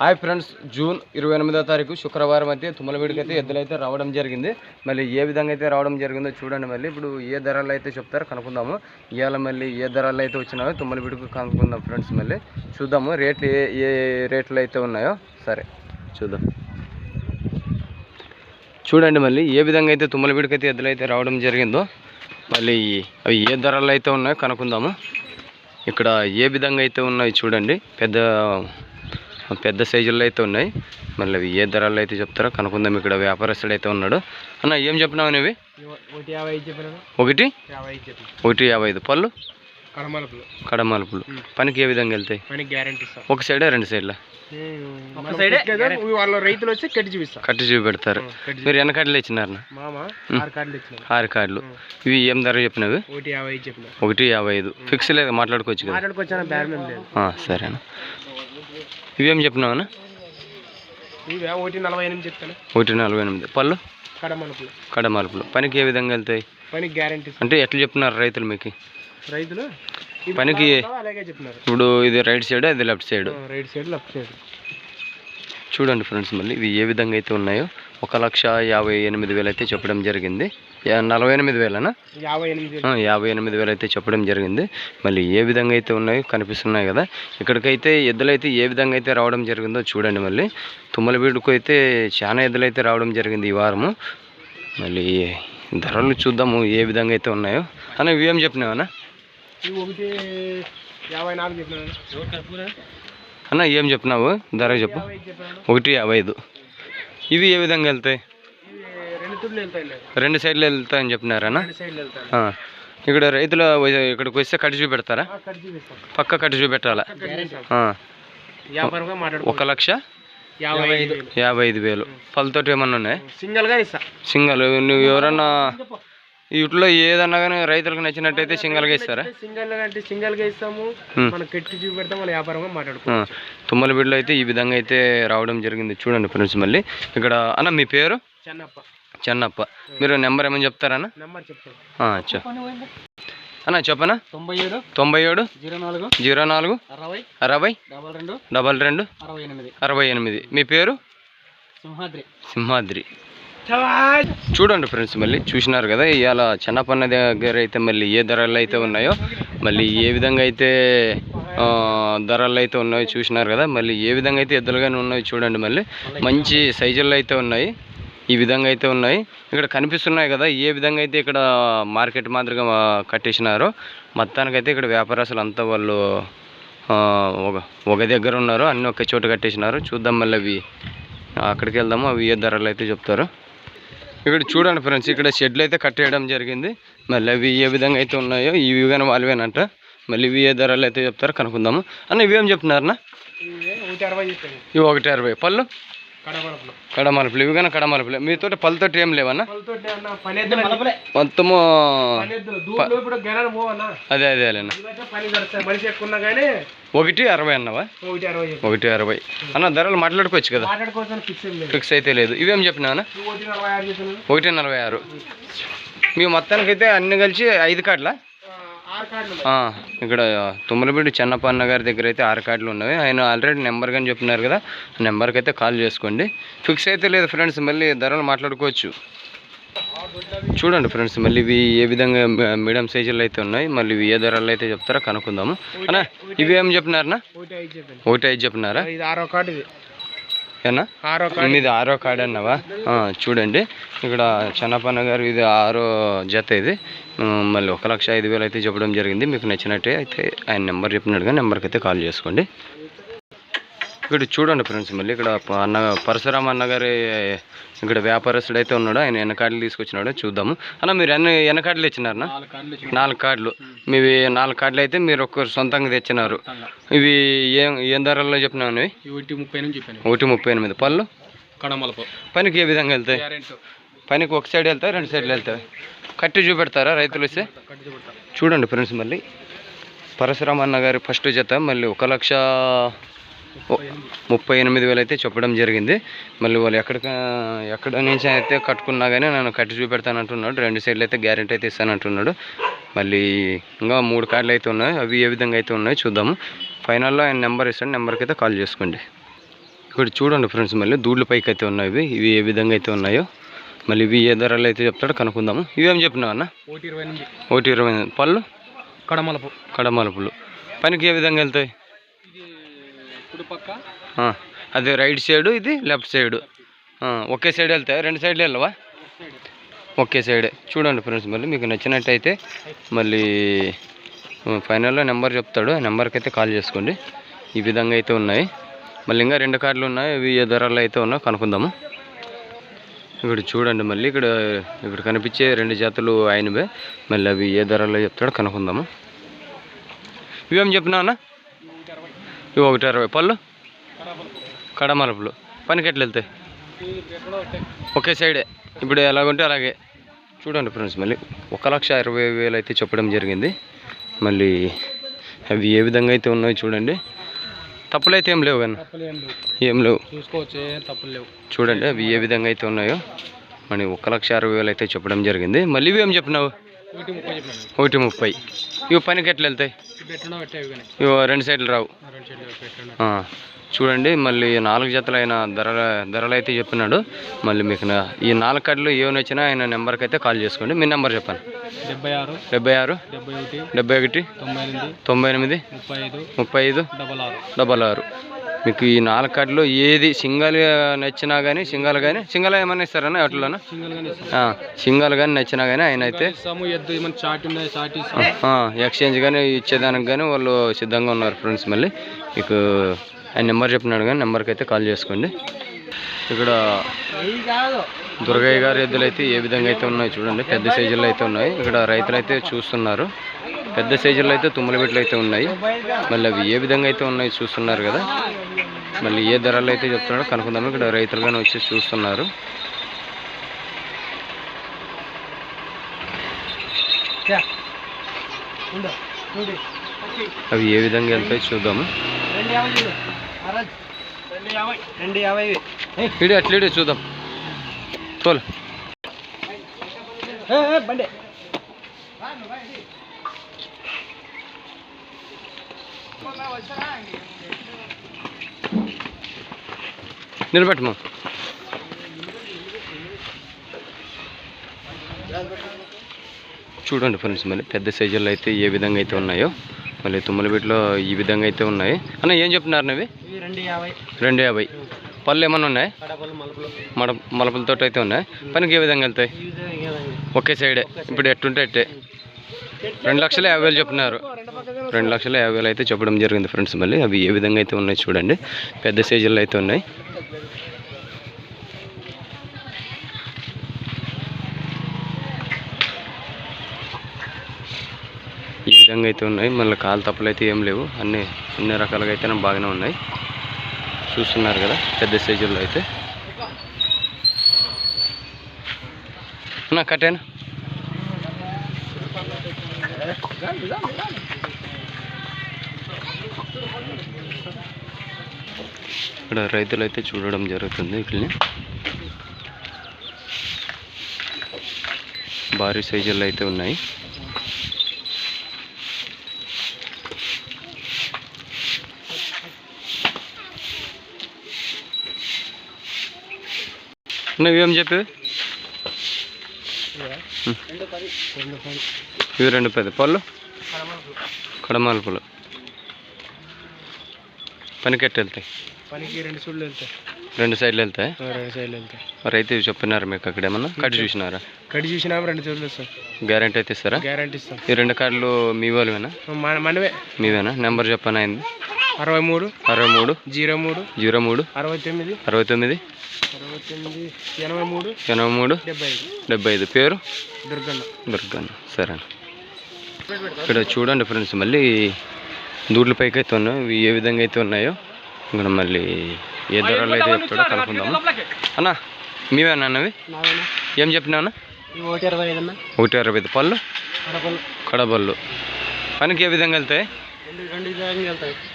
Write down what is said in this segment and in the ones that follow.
Hi friends June ఇరవై ఎనిమిదో తారీఖు శుక్రవారం అయితే తుమ్మలవీడికి అయితే ఎద్దులైతే రావడం జరిగింది. మళ్ళీ ఏ విధంగా అయితే రావడం జరిగిందో చూడండి మళ్ళీ. ఇప్పుడు ఏ ధరలు అయితే చెప్తారో కనుక్కుందాము. ఇవాళ మళ్ళీ ఏ ధరలు అయితే వచ్చినాయో తుమ్మలవీడికి కనుక్కుందాం ఫ్రెండ్స్ మళ్ళీ. చూద్దాము రేట్లు ఏ ఏ రేట్లు అయితే ఉన్నాయో. సరే. చూద్దాం. చూడండి మళ్ళీ ఏ విధంగా అయితే తుమ్మలవీడికి అయితే ఎద్దులు అయితే రావడం జరిగిందో మళ్ళీ అవి ఏ ధరలు అయితే ఉన్నాయో కనుక్కుందాము. ఇక్కడ ఏ విధంగా అయితే ఉన్నాయి చూడండి. పెద్ద పెద్ద సైజుల్లో అయితే ఉన్నాయి. మళ్ళీ అవి ఏ ధరలు అయితే చెప్తారో కనుక్కుందాం. ఇక్కడ వ్యాపారస్తుడు అయితే ఉన్నాడు. అన్న ఏం చెప్పినావు అనేవి ఒకటి యాభై ఐదు చెప్పిన ఒకటి? యాభై ఐదు పళ్ళు? కడమలుపులు కడమలుపులు పనికి ఏ విధంగా వెళ్తాయి? పని గ్యారంటీ ఇస్తాం. ఒక సైడే రెండు సైడ్లా? రైతులు వచ్చి కట్టి చూపెడతారు. మీరు ఎన్ని కార్డులు ఇచ్చినాం ఆరు కార్డులు ఇవి ఏం ధర చెప్పినవి? ఒకటి యాభై ఐదు ఫిక్స్ లేదు? మాట్లాడుకోవచ్చు కదా. సరేనా. ఇవేం చెప్పినావన్నా ఇవే ఒకటి నలభై ఎనిమిది చెప్తాను. ఒకటి నలభై ఎనిమిది. పళ్ళు? కడమలుపులు. కడమలుపులు. పనికి ఏ విధంగా వెళ్తాయి? పని గ్యారంటీ అంటే ఎట్లా చెప్తున్నారు రైతులు మీకు? రైతులు? పనికి-? అలాగే చెప్పినారు. ఇప్పుడు ఇది రైట్ సైడ్ అది left side? Right side left side. చూడండి ఫ్రెండ్స్ మళ్ళీ ఇవి ఏ విధంగా అయితే ఉన్నాయో ఒక లక్ష యాభై ఎనిమిది వేలు అయితే చెప్పడం జరిగింది. నలభై ఎనిమిది వేలనా? యాభై ఎనిమిది వేలు అయితే చెప్పడం జరిగింది. మళ్ళీ ఏ విధంగా అయితే ఉన్నాయో కనిపిస్తున్నాయి కదా. ఇక్కడికైతే ఎద్దులైతే ఏ విధంగా అయితే రావడం జరిగిందో చూడండి మళ్ళీ. తుమ్మలబీడుకు అయితే చాలా ఎద్దులు అయితే రావడం జరిగింది ఈ వారము. మళ్ళీ ధరలు చూద్దాము ఏ విధంగా అయితే ఉన్నాయో. అన్న ఇవేం చెప్పినావన్నా? అన్న ఏం చెప్పినావు? ధర చెప్పు. ఒకటి యాభై ఐదు. ఇవి ఏ విధంగా వెళ్తాయి? రెండు సైడ్లు వెళ్తాయని చెప్పినారన్న. ఇక్కడ రైతులు ఇక్కడికి వస్తే కట్టి చూపెడతారా? పక్క కట్టి చూపెట్టాలా? ఒక లక్ష యాభై ఐదు వేలు. పళ్ళతోటి ఏమన్నా ఉన్నాయి? సింగల్. నువ్వు ఎవరన్నా వీటిలో ఏదన్నా కానీ రైతులకు నచ్చినట్టయితే సింగల్గా ఇస్తారా? సింగల్ అంటే సింగల్గా ఇస్తాము. మనం కట్టి చూపెడతాం మన వ్యాపారంగా మాట్లాడుకో ఆ. తుమ్మల బిడ్డలు అయితే ఈ విధంగా అయితే రావడం జరిగింది చూడండి ఫ్రెండ్స్ మళ్ళీ. ఇక్కడ అన్న మీ పేరు? చెన్నప్ప. చెన్నప్ప. మీరు నెంబర్ ఏమని చెప్తారన్న నెంబర్ చెప్తాను ఆ, చెప్. అన్న చెప్పనా? తొంభై ఏడు తొంభై ఏడు జీరో నాలుగు జీరో నాలుగు అరవై అరవై డబల్ రెండు డబల్ రెండు అరవై ఎనిమిది. అరవై ఎనిమిది. మీ పేరు? సింహాద్రి. సింహాద్రి. చూడండి ఫ్రెండ్స్ మళ్ళీ చూసినారు కదా ఇవాళ చిన్నపన్న దగ్గర అయితే మళ్ళీ ఏ ధరలు అయితే ఉన్నాయో మళ్ళీ ఏ విధంగా అయితే ధరలు అయితే ఉన్నాయో చూసినారు కదా మళ్ళీ ఏ విధంగా అయితే ఎద్దులుగానే ఉన్నాయో చూడండి మళ్ళీ. మంచి సైజుల్లో అయితే ఉన్నాయి ఈ విధంగా అయితే ఉన్నాయి. ఇక్కడ కనిపిస్తున్నాయి కదా ఏ విధంగా అయితే ఇక్కడ మార్కెట్ మాదిరిగా కట్టేసినారో మొత్తానికైతే ఇక్కడ వ్యాపారస్తులు అంతా వాళ్ళు ఒక ఒక దగ్గర ఉన్నారు అన్నీ ఒక చోట కట్టేసినారు. చూద్దాం మళ్ళీ అవి అక్కడికి వెళ్దాము అవి ఏ ధరలు అయితే చెప్తారు. ఇక్కడ చూడండి ఫ్రెండ్స్ ఇక్కడ షెడ్లు అయితే కట్టేయడం జరిగింది. మళ్ళీ అవి ఏ విధంగా అయితే ఉన్నాయో ఇవి కానీ వాళ్ళవేనంట. మళ్ళీ ఇవి ఏ ధరలు అయితే చెప్తారో కనుక్కుందాము. అన్న ఇవేం చెప్తున్నారన్నా? ఇవి ఒకటి అరవై. పళ్ళు? కడమలపులో. కడమలుపులు ఇవి కానీ కడమలుపులు. మీతో పళ్ళతోటి ఏం లేవన్నా? మొత్తము అదే అదే ఒకటి అరవై అన్నవా? ఒకటి అరవై అన్న ధరలు మాట్లాడుకోవచ్చు కదా? ఫిక్స్ ఏం లేదు. ఫిక్స్ అయితే లేదు. ఇవేం చెప్పినా ఒకటి నలభై ఆరు మీ మొత్తానికైతే అన్ని కలిసి ఐదు ఆ, ఇక్కడ తుమ్మలపేట చెన్నపన్న గారి దగ్గర అయితే ఆరు కార్డులు ఉన్నవి. ఆయన ఆల్రెడీ నెంబర్ కానీ చెప్పినారు కదా నెంబర్కి అయితే కాల్ చేసుకోండి. ఫిక్స్ అయితే లేదు ఫ్రెండ్స్ మళ్ళీ ధరలు మాట్లాడుకోవచ్చు. చూడండి ఫ్రెండ్స్ మళ్ళీ ఇవి ఏ విధంగా మీడియం సైజుల్లో అయితే ఉన్నాయి మళ్ళీ ఇవి ఏ ధరలు అయితే చెప్తారో కనుక్కుందాము. అన్న ఇవి ఏం చెప్పినారన్నా? ఒకటి ఐదు చెప్పాను ఒకటి ఐదు చెప్పినారా ఇది ఆరో ఇది కార్డ్ అన్నావా? చూడండి. ఇక్కడ చెన్నపన్న గారు ఇది ఆరో జత ఇది. మళ్ళీ ఒక లక్ష ఐదు వేలు అయితే చెప్పడం జరిగింది. మీకు నచ్చినట్టే అయితే ఆయన నెంబర్ చెప్పినట్టుగా నెంబర్కి అయితే కాల్ చేసుకోండి. ఇక్కడ చూడండి ఫ్రెండ్స్ మళ్ళీ ఇక్కడ అన్న పరశురామ అన్న గారి ఇక్కడ వ్యాపారస్తుడు అయితే ఉన్నాడు. ఆయన ఎన్న కార్డులు తీసుకొచ్చినాడు. చూద్దాము. అన్న మీరు ఎన్ని కార్డులు ఇచ్చినారన్నా నాలుగు కార్డులు మీవి నాలుగు కార్డులు అయితే మీరు ఒక్కరు సొంతంగా తెచ్చినారు. ఇవి ఏం ఏం ధరల్లో చెప్పినావు ఇవి ఒకటి ముప్పై చెప్పాను. ఒకటి ముప్పై ఎనిమిది. పళ్ళు? కడమలపు. పనికి ఏ విధంగా వెళ్తాయి? పనికి ఒక సైడ్ వెళ్తాయి రెండు సైడ్లు వెళ్తాయి? కట్టి చూపెడతారా రైతులు వస్తే చూడండి ఫ్రెండ్స్ మళ్ళీ పరశురామ అన్న గారి ఫస్ట్ జత మళ్ళీ ఒక లక్ష ముప్పై ఎనిమిది వేలు అయితే చెప్పడం జరిగింది. మళ్ళీ వాళ్ళు ఎక్కడికి ఎక్కడ నుంచి అయితే కట్టుకున్నా కానీ నేను కట్టి చూపెడతానంటున్నాడు. రెండు సైడ్లు అయితే గ్యారెంటీ అయితే ఇస్తానంటున్నాడు. మళ్ళీ ఇంకా మూడు కార్డులు అయితే ఉన్నాయి. అవి ఏ విధంగా అయితే ఉన్నాయో చూద్దాము. ఫైనల్లో ఆయన నెంబర్ ఇస్తాడు. నెంబర్కి అయితే కాల్ చేసుకోండి. ఇక్కడ చూడండి ఫ్రెండ్స్ మళ్ళీ దూడ్ల పైకి అయితే ఉన్నాయి ఇవి. ఇవి ఏ విధంగా అయితే ఉన్నాయో. మళ్ళీ ఇవి ఏ ధరలు అయితే చెప్తాడో కనుక్కుందాము. ఇవేం చెప్పినావు అన్న? ఒకటి ఇరవై ఒకటి ఇరవై. పళ్ళు? కడమలపు. కడమలుపులు. పనికి ఏ విధంగా వెళ్తాయి? అది రైట్ సైడ్ ఇది లెఫ్ట్ సైడ్ ఒకే సైడ్ వెళ్తాయి? రెండు సైడ్లు వెళ్ళవా? ఒకే సైడే చూడండి ఫ్రెండ్స్ మళ్ళీ మీకు నచ్చినట్టయితే మళ్ళీ ఫైనల్లో నెంబర్ చెప్తాడు. ఆ నెంబర్కి అయితే కాల్ చేసుకోండి. ఈ విధంగా అయితే ఉన్నాయి. మళ్ళీ ఇంకా రెండు కార్డులు ఉన్నాయి. అవి ఏ ధరలు అయితే ఉన్నాయో కనుక్కుందాము. ఇక్కడ చూడండి మళ్ళీ. ఇక్కడ ఇక్కడ కనిపించే రెండు జాతులు ఆయనవే. మళ్ళీ అవి ఏ ధరలో చెప్తాడో కనుక్కుందాము. ఇవేం చెప్పినా అన్న? ఇవి ఒకటి అరవై. పళ్ళు? కడమలుపులు పనికి ఎట్లా వెళ్తాయి ఒకే సైడే. ఇప్పుడు ఎలాగుంటే అలాగే. చూడండి ఫ్రెండ్స్ మళ్ళీ ఒక లక్ష ఇరవై వేలు అయితే చెప్పడం జరిగింది. మళ్ళీ అవి ఏ విధంగా అయితే ఉన్నాయో చూడండి. తప్పులు అయితే ఏం లేవు కానీ. ఏం లేవు. చూసుకోవచ్చు చూడండి అవి ఏ విధంగా అయితే ఉన్నాయో. మరి ఒక లక్ష అరవై వేలు అయితే చెప్పడం జరిగింది. మళ్ళీ ఇవి ఏం చెప్పినావు? ఒకటి ముప్పై చెప్పాను ఇవి పనికి ఎట్లా వెళ్తాయి? ఇవి రెండు సైడ్లు రావు. చూడండి మళ్ళీ నాలుగు జతలైన ధరల ధరలు అయితే చెప్పినాడు. మళ్ళీ మీకు ఈ నాలుగు కడ్లు ఏమైనా వచ్చినా ఆయన నెంబర్కి అయితే కాల్ చేసుకోండి. మీ నెంబర్ చెప్పండి. డెబ్బై ఆరు డెబ్బై ఆరు డెబ్బై ఒకటి డెబ్బై ఒకటి తొంభై ఎనిమిది తొంభై ఎనిమిది ముప్పై ఐదు ముప్పై ఐదు డబల్ ఆరు. డబల్ ఆరు. మీకు ఈ నాలుగు కడ్లు ఏది సింగల్ నచ్చినా కానీ సింగల్ కానీ సింగల్ ఏమన్నా ఇస్తారన్నా అట్లనా సింగిల్ కానీ నచ్చినా కానీ ఆయన అయితే. ఏమైనా ఎక్స్చేంజ్ కానీ ఇచ్చేదానికి కానీ వాళ్ళు సిద్ధంగా ఉన్నారు ఫ్రెండ్స్ మళ్ళీ. మీకు ఆయన నెంబర్ చెప్పినాడు కానీ నెంబర్కి అయితే కాల్ చేసుకోండి. ఇక్కడ దుర్గయ్య గారి ఎద్దులు అయితే ఏ విధంగా అయితే ఉన్నాయో చూడండి. పెద్ద సైజుల్లో అయితే ఉన్నాయి. ఇక్కడ రైతులు అయితే చూస్తున్నారు. పెద్ద సైజుల్లో అయితే తుమ్మల బిడ్డలు అయితే ఉన్నాయి. మళ్ళీ అవి ఏ విధంగా అయితే ఉన్నాయో చూస్తున్నారు కదా. మళ్ళీ ఏ ధరలు అయితే చెప్తున్నాడో కనుక్కుందాము ఇక్కడ రైతులు కానీ వచ్చి చూస్తున్నారు. అవి ఏ విధంగా వెళ్తాయి చూద్దాము ఇడి అట్లా ఇడి చూద్దాం. తోలు. బండి. నిలబెట్టము చూడండి ఫ్రెండ్స్ మళ్ళీ పెద్ద సైజుల్లో అయితే ఏ విధంగా అయితే ఉన్నాయో మళ్ళీ తుమ్మలబిట్లో ఈ విధంగా అయితే ఉన్నాయి. అన్న ఏం చెప్తున్నారు ఇవి రెండు యాభై. పళ్ళు ఏమన్నా ఉన్నాయి? మడ మలపలతో అయితే ఉన్నాయి? పనికి ఏ విధంగా వెళ్తాయి. ఒకే సైడే ఇప్పుడు ఎట్టుంటే ఎట్టే రెండు లక్షల యాభై వేలు చెప్తున్నారు. రెండు లక్షల యాభై వేలు అయితే చెప్పడం జరిగింది ఫ్రెండ్స్ మళ్ళీ అవి ఏ విధంగా అయితే ఉన్నాయి చూడండి. పెద్ద సైజుల్లో అయితే ఉన్నాయి. ఈ అయితే ఉన్నాయి. మళ్ళీ కాలు తప్పులు అయితే ఏం లేవు. అన్ని అన్ని రకాలుగా అయితే బాగానే ఉన్నాయి. చూస్తున్నారు కదా పెద్ద సైజుల్లో అయితే. నా కట్టేనా ఇక్కడ రైతులు అయితే చూడడం జరుగుతుంది వీటిని భారీ సైజుల్లో అయితే ఉన్నాయి. నువ్వేం చెప్పేవి రెండు పది రెండు పది ఇవి రెండు పెద్ద పళ్ళు. కడమాలపులు పనికెట్టు వెళ్తాయి? పనికి రెండు సూళ్ళు వెళ్తాయి. రెండు సైడ్లు వెళ్తాయి? రెండు సైడ్లు వెళ్తాయి. మరి అయితే ఇవి చెప్పినారా మీకు అక్కడ ఏమన్నా? కట్ చూసినారా? కడి చూసినా రెండు సూళ్ళు ఇస్తాం గ్యారంటీ అయితే ఇస్తారా? గ్యారంటీ ఇస్తాం. ఈ రెండు కార్డులు మీ వాళ్ళవేనా? మన మనవే. మీవేనా? నెంబర్ చెప్పనా అయింది అరవై మూడు అరవై మూడు జీరో మూడు జీరో మూడు అరవై తొమ్మిది అరవై తొమ్మిది అరవై తొమ్మిది ఎనభై మూడు ఎనభై మూడు డెబ్బై ఐదు. డెబ్బై ఐదు. పేరు? దుర్గన్న. దుర్గాన్ సరే ఇక్కడ చూడండి ఫ్రెండ్స్ మళ్ళీ దూడ్ల పైకి అయితే ఉన్నాయి ఏ విధంగా అయితే ఉన్నాయో ఇక్కడ మళ్ళీ ఏ ధరలు అయితే చెప్తాడో కనుక్కుందాము? అన్న మీవేనా అన్నవి? ఏం చెప్పినా అన్న? ఒకటి అరవై ఐదు పళ్ళు? కడపలు కడబళ్ళు పనికి ఏ విధంగా వెళ్తాయి?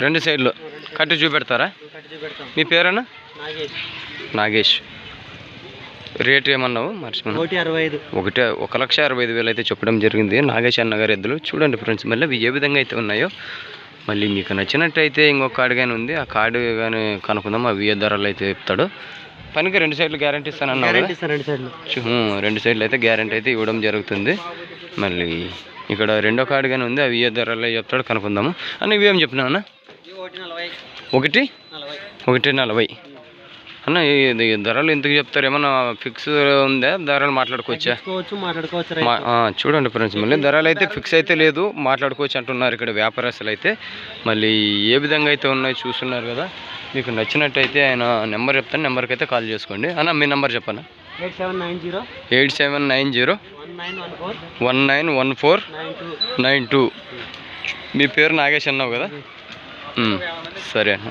రెండు సైడ్లు కట్టి చూపెడతారా? మీ పేరేనా నాగేష్. రేట్ ఏమన్నావు? మర్చిపోయాను ఒకటి ఒక లక్ష అరవై ఐదు వేలు అయితే చెప్పడం జరిగింది. నాగేష్ అన్న గారి ఎద్దులు. చూడండి ఫ్రెండ్స్ మళ్ళీ అవి ఏ విధంగా అయితే ఉన్నాయో. మళ్ళీ మీకు నచ్చినట్టయితే ఇంకొక కార్డు కానీ ఉంది. ఆ కార్డు కానీ కనుక్కుందాం. అవి ఏ ధరలు అయితే చెప్తాడు. పనికి రెండు సైడ్లు గ్యారంటీ ఇస్తానన్నావు కదా. ఇస్తాను రెండు సైడ్లు. చు- ఉం, రెండు సైడ్లు అయితే గ్యారంటీ అయితే ఇవ్వడం జరుగుతుంది. మళ్ళీ ఇక్కడ రెండో కార్డు కానీ ఉంది అవి ఏ ధరలు చెప్తాడు కనుక్కుందాము. అన్న ఇవేం చెప్పినావు అన్న? ఒకటి ఒకటి? నలభై. అన్న ఇది ధరలు ఎందుకు చెప్తారు? ఏమన్నా ఫిక్స్ ఉందా? ధరలు మాట్లాడుకోవచ్చా? చూడండి ఫ్రెండ్స్ మళ్ళీ ధరలు అయితే ఫిక్స్ అయితే లేదు మాట్లాడుకోవచ్చు అంటున్నారు ఇక్కడ వ్యాపారస్తులు అయితే మళ్ళీ ఏ విధంగా అయితే ఉన్నాయో చూస్తున్నారు కదా మీకు నచ్చినట్టయితే ఆయన నెంబర్ చెప్తాను నెంబర్కి అయితే కాల్ చేసుకోండి. అన్న మీ నెంబర్ చెప్పనా? Eight seven nine zero one nine one four nine two మీ పేరు నాగేష్ అన్నావు కదా? సరే అన్న.